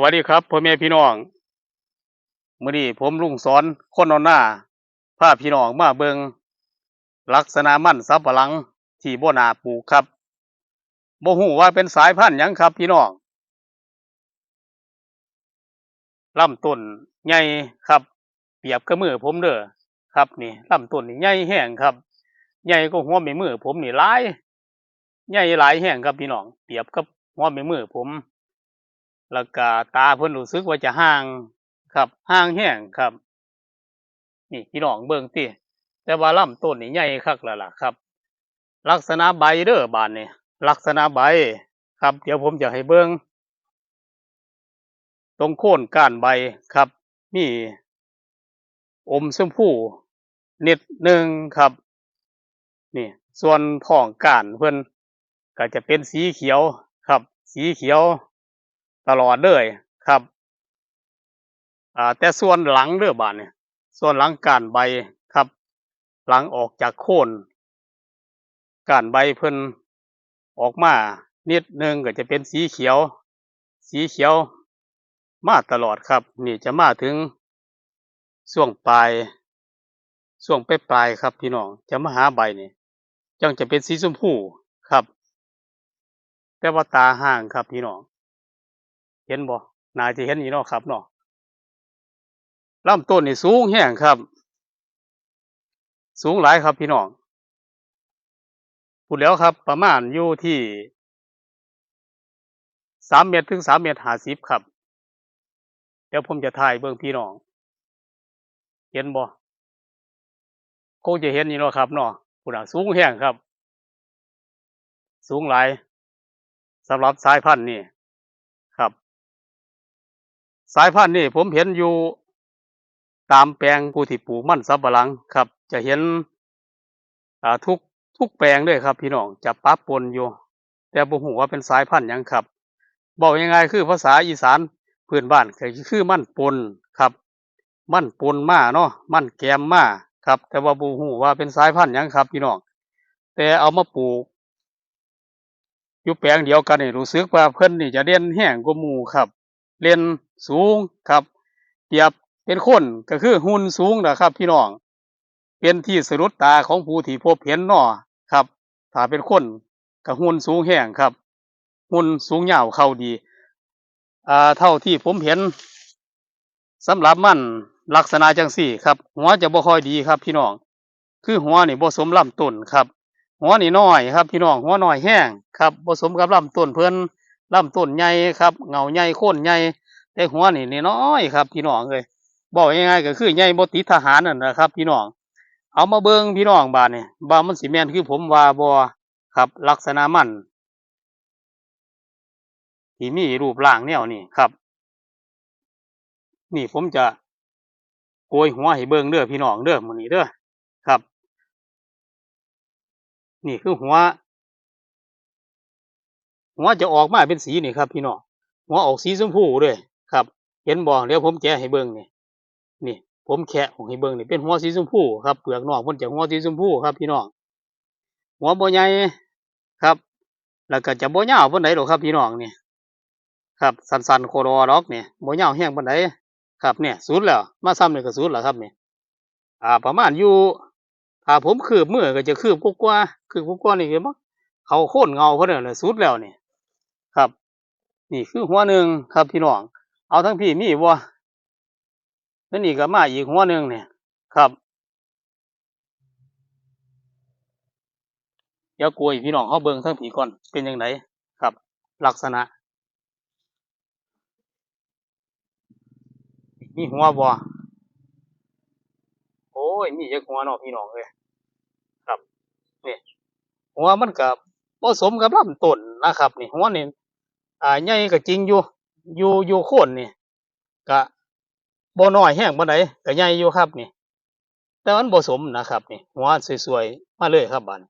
วัสดีครับพ่อแม่พี่น้องมื้อนี้ผมลุงสอนคนนอนหน้าพาพี่น้องมาเบิงลักษณะมันสับปะหลังที่บ่นาปลูกครับบ่ฮู้ว่าเป็นสายพันธุ์หยังครับพี่น้องลำต้นใหญ่ครับ เปรียบกับมือผมเด้อครับนี่ลำต้นนี่ใหญ่แห้งครับ ใหญ่ก็หัวแม่มือผมนี่หลายใหญ่หลายแห้งครับพี่น้องเปรียบกับหัวแม่มือผม แล้วก็ตาเพิ่นรู้สึกว่าจะห่างครับห่างแห้งครับ นี่พี่น้องเบิ่งติแต่ว่าลำต้นนี่ใหญ่คักแล้วล่ะครับ ลักษณะใบเด้อบานนี่ลักษณะใบครับ เดี๋ยวผมจะให้เบิ่งตรงโค่นก้านใบครับ มีอมชมพูนิดหนึ่งครับ นี่ ส่วนท้องก้านเพิ่นก็จะเป็นสีเขียวครับ สีเขียว ตลอดเลยครับอ่าแต่ส่วนหลังเด้อบานเนี่ยส่วนหลังก้านใบครับ หลังออกจากโคนก้านใบเพิ่นออกมานิดนึงก็จะเป็นสีเขียว สีเขียว มาตลอดครับ นี่จะมาถึงช่วงปลายช่วงปลายปลายครับพี่น้องจะมาหาใบนี่จังจะเป็นสีชมพูครับ แต่ว่าตาห่างครับพี่น้อง เห็นบ่น่าจะเห็นอยู่เนาะครับเนาะลำต้นนี่สูงแห้งครับ สูงหลายครับพี่น้องพูดแล้วครับ ประมาณอยู่ที่สามเมตรถึงสามเมตรห้าสิบครับ เดี๋ยวผมจะถ่ายเบื้องพี่น้อง เห็นบ่คงจะเห็นอยู่เนาะครับเนาะพูดอะสูงแห้งครับ สูงหลายสำหรับสายพันธุ์นี่ สายพันธุ์นี่ผมเห็นอยู่ตามแปลงผู้ที่ปลูกมันสับปะหลังครับ จะเห็นอ่าทุกทุกแปลงเลยครับ พี่น้องจะปะปนอยู่ แต่บ่ฮู้ว่าเป็นสายพันธุ์ยังครับ บอกยังไงคือภาษาอีสานพื้นบ้านก็คือมันปนครับ มันปนมาเนาะมันแกมมาครับ แต่ว่าบ่ฮู้ว่าเป็นสายพันธุ์ยังครับ พี่น้องแต่เอามาปลูกอยู่แปลงเดียวกันนี่รู้สึกว่าเพิ่นนี่จะเด่นแห้งกว่าหมูครับ เล่น สูงครับเปรียบเป็นคนก็คือหุ่นสูงนะครับ พี่น้อง เป็นที่สะดุดตาของผู้ที่พบเห็นนาะครับ ถ้าเป็นคนก็หุ่นสูงแห้งครับ หุ่นสูงยาวเข้าดีอ่าเท่าที่ผมเห็นสำหรับมันลักษณะจังสี่ ครับ หัวจะบ่ค่อยดีครับ พี่น้อง คือหัวนี่บ่สมลำต้นครับ หัวนี่น้อยครับ พี่น้องหัวน้อยแห้งครับผสมกับลำต้นเพิ่นลำต้นใหญ่ครับ เงาใหญ่โค่นใหญ่ แต่หัวนี่นี่น้อยครับพี่น้องเลยบอกง่ายๆก็คือใหญ่บติทหารนั่นนะครับ พี่น้อง เอามาเบิ่งพี่น้องบาดนี่บามันสิแมนคือผมวาบ่ครับ ลักษณะมันที่มีรูปร่างแนวนี้ครับ นี่ผมจะโกยหัวให้เบิ่งเด้อพี่น้องเด้อมื้อนี้เด้อครับ นี่คือหัว หัวจะออกมาเป็นสีนี่ครับ พี่น้องหัวออกสีชมพูด้วย ครับ เห็นบ่เดี๋ยวผมแกะให้เบิ่งนี่นี่ ผมแคะออกให้เบิ่งนี่เป็นหัวสีชมพูครับเปลือกนอกมันจะหัวสีชมพูครับพี่น้องหัวบ่ใหญ่ครับ แล้วก็จะบ่ยาวปานใดหรอกครับพี่น้องนี่ครับสั้นๆโคโรดอกเนี่ยบ่ยาวแห้งปานใดครับเนี่ยสุดแล้วมาซ้ำนี่ก็สุดแล้วครับเนี่ยอ่า ประมาณอยู่ถ้าผมคืบเมื่อก็จะคืบกว่าคืบกว่านี่คือบ่เขาโค่นเงาเขาเนี่ยเลยสุดแล้วเนี่ยครับ นี่คือหัวหนึ่งครับพี่น้อง เอาทั้งพี่มีบ่แล้วนี่ก็มาอีกหัวหนึ่งเนี่ยครับเดี๋ยวกลัวพี่น้องเขาเบิ่งทั้งผีก่อนเป็นยังไงครับ ลักษณะมีหัวบ่โอ้ยมีจักหัวเนาะพี่น้องเลยครับนี่หัวมันกับผสมกับลำต้นนะครับ นี่หัวนี่อ่าใหญ่ก็จริงอยู่ อยู่อยู่โคนนี่ก็บ่น้อยแห้งบ่ไดก็ใหญ่อยู่ครับนี่ แต่มันผสมนะครับนี่หัวสวยๆมาเลยครับบาน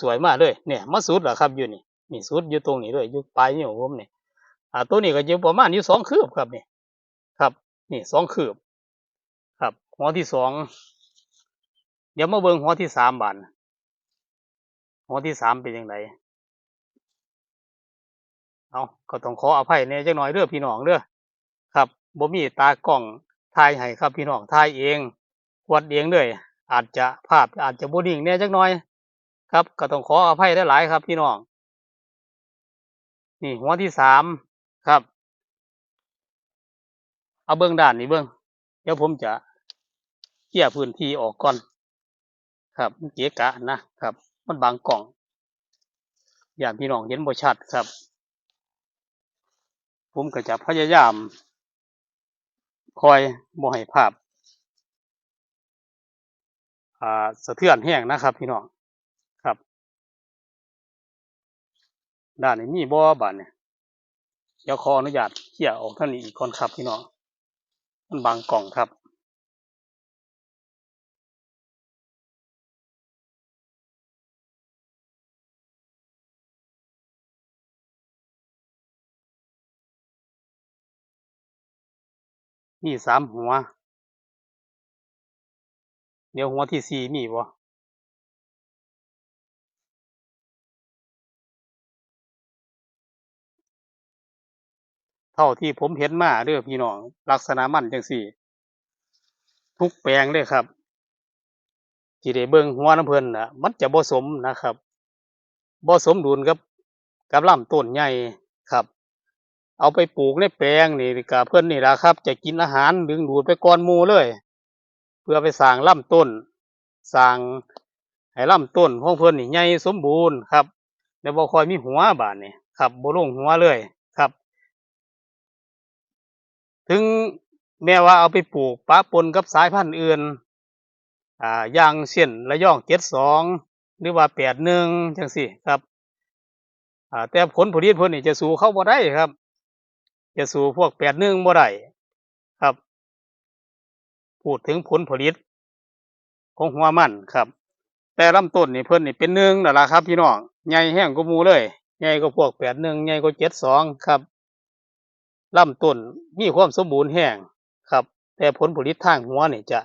สวยๆมาเลยเนี่ยมาสุดแล้วครับอยู่นี่นี่สุดอยู่ตรงนี้เลยอยู่ปลายนิ้วผมนี่อ่าตัวนี้ก็อยู่ประมาณอยู่สองคืบครับนี่ครับ นี่สองคืบ ครับ หัวที่สองเดี๋ยวมาเบิ่งหัวที่สามบานหัวที่สามเป็นยังไง เอาก็ต้องขออภัยในจักหน่อยเด้อพี่น้องเด้อครับบ่มีตากล้องถ่ายให้ครับพี่น้องถ่ายเองวัดเองเลยอาจจะภาพอาจจะบ่นิ่งแน่จักหน่อย ครับ ก็ต้องขออภัยหลายๆครับ พี่น้องนี่หัวที่สามครับ เอาเบื้องด้านนี้เบื้องเดี๋ยวผมจะเคลียพื้นที่ออกก่อน ครับมันเกะกะนะครับ มันบางกล่อง อย่างพี่น้องเห็นบ่ชัดครับ ผมก็จะพยายาม คอยบ่ให้ภาพอ่าสะเทือนแห้งนะครับ พี่น้องครับ ด้านนี้มีบ่บานเนี่ยเดี๋ยวขออนุญาตเขี่ยออกท่านนี้อีกคนครับพี่น้องมันบางกล่องครับ มีสามหัว เดี๋ยวหัวที่สี่มีบ่เท่าที่ผมเห็นมาเด้อพี่น้อง ลักษณะมันจังสี่ ทุกแปลงเลยครับ ที่ได้เบิ่งหัวน้ำเพลินนะมันจะบ่สมนะครับบ่สมดุลกับกับลำต้นใหญ่ครับ เอาไปปลูกในแปลงนี่ก็เพิ่อนนี่ละครับ จะกินอาหารดึงดูดไปก่อนมูเลย เพื่อไปสร้างลำต้นสร้างให้ลำต้นของเพิ่อนนี่ใหญ่สมบูรณ์ครับแล้วบ่คอยมีหัวบาดนี่ครับบ่ลงหัวเลยครับ ถึงแม้ว่าเอาไปปลูกปะปนกับสายพันธุ์อื่นอ่าอย่างเช่นระยองเจ็ดสองหรือว่าแปดหนึ่งจังสี่ครับอ่าแต่ผลผลิตเพิ่อนนี่จะสู่เข้าบ่ได้ครับ จะสู่พวกแปดหนึ่งบ่ได้ครับ พูดถึงผลผลิต ของหัวมันครับ แต่ลำต้นนี่เพิ่นนี่เป็นหนึ่งนั่นล่ะครับ พี่น้องใหญ่แห้งกว่าหมู่เลยใหญ่กว่าพวกแปดหนึ่งใหญ่กว่าเจ็ดสองครับลำต้นมีความสมบูรณ์แห้งครับ แต่ผลผลิตทางหัวนี่จะ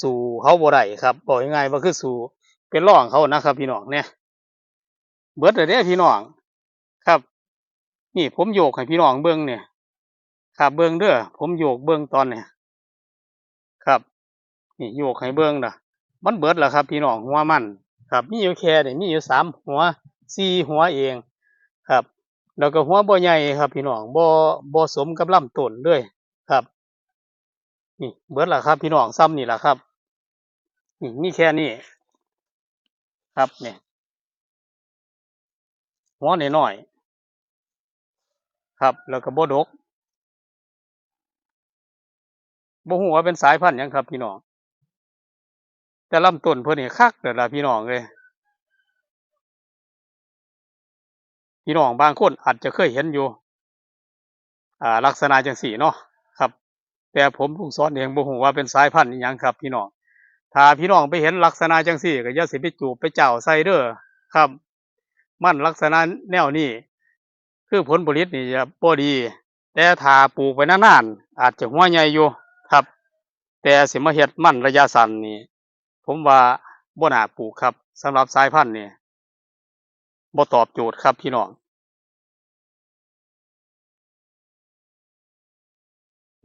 สู่เขาบ่ได้ครับบอกยังไงว่าคือสู่เป็นร่องเขานะครับ พี่น้องเนี่ยเบิดเลยเด้อพี่น้องครับ นี่ผมโยกให้พี่น้องเบิ้งเนี่ยครับเบิ้งเด้อผมโยกเบิ้งตอนเนี่ยครับ นี่โยกให้เบิ้งนะมันเบิดแล้วครับ พี่น้องหัวมัน ครับมีอยู่แค่เนี่ยมีอยู่สามหัวสี่หัวเองครับ แล้วก็หัวบ่ใหญ่ครับ พี่น้องบ่บ่สมกับลำต้นด้วยครับ นี่เบิดแล้วครับ พี่น้องซ้ำนี่แหละครับนี่มีแค่นี้ครับเนี่ยหัวน้อยๆ ครับ แล้วก็บดกบ่ฮู้ว่าเป็นสายพันธุ์ยังครับ พี่น้อง แต่ลำต้นเพิ่นนี่คักเด้อละพี่น้องเลย พี่น้องบางคนอาจจะเคยเห็นอยู่ อ่า ลักษณะจังสี่เนาะครับ แต่ผมผู้สอนเองบ่ฮู้ว่าเป็นสายพันธุ์ยังครับ พี่น้อง ถ้าพี่น้องไปเห็นลักษณะจังสี่ก็อย่าสิไปจูบไปเจ้าใส่เด้อครับ มันลักษณะแนวนี้ คือผลผลิตนี่จะบ่ดี แต่ถ้าปลูกไปนานๆอาจจะหัวใหญ่อยู่ครับ แต่สิมาเฮ็ดมันระยะสั้นนี่ผมว่าบ่น่าปลูกครับสำหรับสายพันธุ์นี่บ่ตอบโจทย์ครับพี่น้อง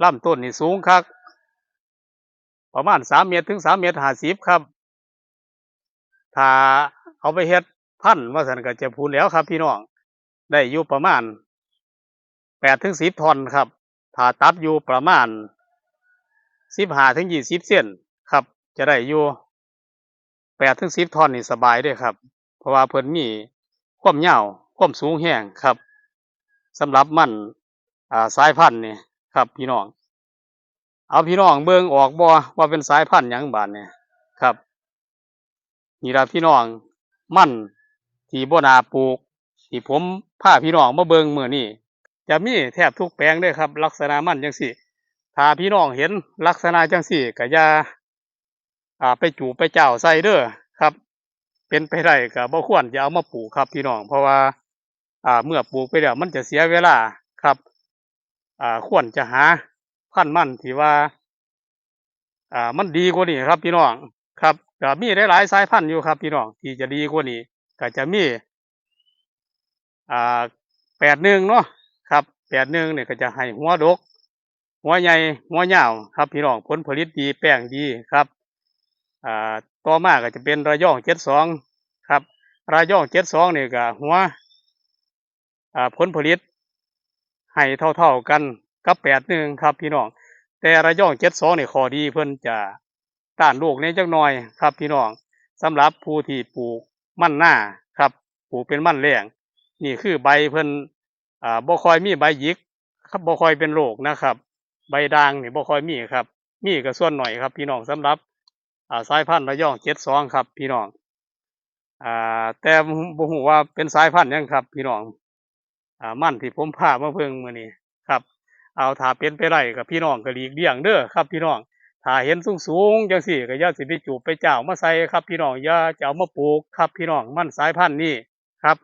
ลำต้นนี่สูงคักประมาณสามเมตรถึงสามเมตรห้าสิบครับ ถ้าเอาไปเฮ็ดพันธุ์ว่าสันก็จะพูนแล้วครับพี่น้อง ได้อยู่ประมาณแปดถึงสิบทอนครับถ้าตัดอยู่ประมาณสิบห้าถึงยี่สิบเซนครับ จะได้อยู่แปดถึงสิบทอนนี่สบายด้วยครับ เพราะว่าเพิ่นมีความยาวความสูงแห้งครับสำหรับมันอ่าสายพันธุ์นี่ครับ พี่น้อง เอาพี่น้องเบิ่งออกบ่ว่าเป็นสายพันธุ์หยังบาดเนี่ยครับนี่ละพี่น้องมันที่บ่นาปลูกที่ผม พาพี่น้องมาเบิ่งมื้อนี้จะมีแทบทุกแปลงเลยครับ ลักษณะมันจังซี่ถ้าพี่น้องเห็นลักษณะจังซี่ก็อย่าอ่าไปจูบไปเจ้าใส่เด้อครับ เป็นไปได้ก็บ่ควรจะเอามาปลูกครับพี่น้อง เพราะว่า อ่าเมื่อปลูกไปแล้วมันจะเสียเวลาครับ อ่าควรจะหาพันธุ์มันที่ว่า อ่ามันดีกว่านี้ครับพี่น้องครับก็มีหลายๆสายพันธุ์อยู่ครับพี่น้องที่จะดีกว่านี้ก็จะมี อ่าแปดหนึ่งเนาะครับแปดหนึ่งเนี่ยก็จะให้หัวดก หัวใหญ่หัวยาวครับพี่น้องผลผลิตดีแป้งดีครับอ่าต่อมาก็จะเป็นระยองเจ็ดสองครับระยองเจ็ดสองเนี่ยก็หัวอ่าผลผลิตให้เท่าๆกันกับแปดหนึ่งครับพี่น้องแต่ระยองเจ็ดสองเนี่ยข้อดีเพิ่อนจะต้านโรคในจักหน่อยครับพี่น้องสำหรับผู้ที่ปลูกมั่นหน้าครับปลูกเป็นมั่นแรง นี่คือใบเพิ่นอ่าบ่คอยมีใบหยิกครับบ่คอยเป็นโรคนะครับ ใบด่างนี่บ่คอยมีครับ มีก็ส่วนหน่อยครับ พี่น้องสำหรับอ่าสายพันธุ์ระยองเจ็ดสองครับ พี่น้องอ่าแต่บ่ฮู้ว่าเป็นสายพันธุ์ยังครับ พี่น้องอ่ามั่นที่ผมพามาเพิ่งมื้อนี้ครับ เอาถ้าเป็นไปได้กับพี่น้องก็หลีกเลี่ยงเด้อครับ พี่น้องถ้าเห็นสูงสูงจังสี่ก็อย่าสิไปจูบไปเจ้ามาใส่ครับ พี่น้องอย่าจะเอามาปลูกครับ พี่น้องมันสายพันธุ์นี้ครับ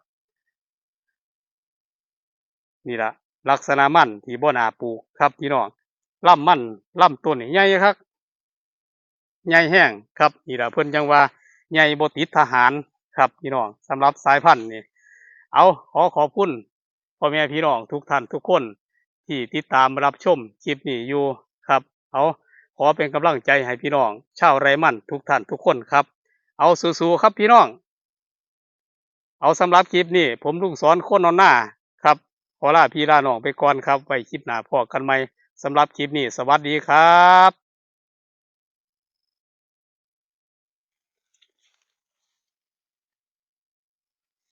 นี่ละลักษณะมันที่บ่นาปลูกครับพี่น้องลำมันลำต้นนี่ใหญ่ครับใหญ่แห้งครับนี่ละเพิ่นจังว่าใหญ่บติดทหารครับพี่น้องสำหรับสายพันธุ์นี่เอาขอขอบคุณพ่อแม่พี่น้องทุกท่านทุกคน ที่ติดตามรับชมคลิปนี้อยู่ครับ เอาขอเป็นกำลังใจให้พี่น้องชาวไรมันทุกท่านทุกคนครับ เอาสู้ๆครับพี่น้อง เอาสำหรับคลิปนี้ผมลุงสอนคนนอนหน้า ขอลาพี่ลาน้องไปก่อนครับไว้คลิปหน้าพอกันใหม่สำหรับคลิปนี้ สวัสดีครับ